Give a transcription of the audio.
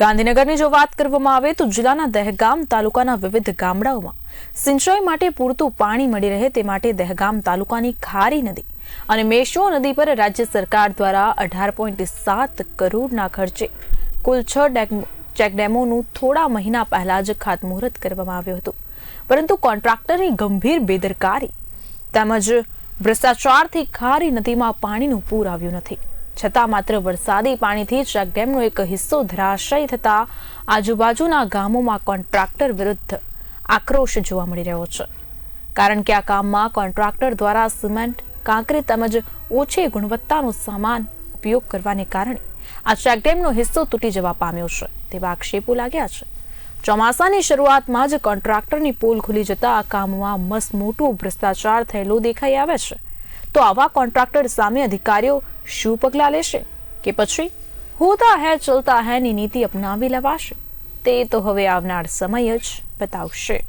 ગાંધીનગરની જો વાત કરવામાં આવે તો જિલ્લાના દહેગામ તાલુકાના વિવિધ ગામડાઓમાં સિંચાઈ માટે પૂરતું પાણી મળી રહે તે માટે દહેગામ તાલુકાની ખારી નદી અને મેશો નદી પર રાજ્ય સરકાર દ્વારા અઢાર પોઈન્ટ સાત કરોડના ખર્ચે કુલ છ ડેમ- ચેકડેમોનું થોડા મહિના પહેલા જ ખાતમુહૂર્ત કરવામાં આવ્યું હતું. પરંતુ કોન્ટ્રાક્ટરની ગંભીર બેદરકારી તેમજ ભ્રષ્ટાચારથી ખારી નદીમાં પાણીનું પૂર આવ્યું નથી. છતાં માત્ર વરસાદી પાણીથી ચેકડેમનો એક હિસ્સો ધરાશય થતા આજુબાજુના ગામોમાં કોન્ટ્રાક્ટર વિરુદ્ધ આક્રોશ જોવા મળી રહ્યો છે. કારણ કે આ કામમાં કોન્ટ્રાક્ટર દ્વારા સિમેન્ટ, કાંકરી તેમજ ઓછી ગુણવત્તાનો સામાન ઉપયોગ કરવાને કારણે આ ચેકડેમનો હિસ્સો તૂટી જવા પામ્યો છે. તેવા આક્ષેપો લાગ્યા છે. ચોમાસાની શરૂઆતમાં જ કોન્ટ્રાક્ટરની પોલ ખુલી જતા આ કામમાં મસ્ત મોટું ભ્રષ્ટાચાર થયેલો દેખાઈ આવે છે. તો આવા કોન્ટ્રાક્ટર સામે અધિકારીઓ શું પગલાં લેશે? કે પછી હોતા હૈ, ચલતા હૈ, ની નીતિ અપનાવી લેવાશે? તે તો હવે આવનાર સમય જ બતાવશે.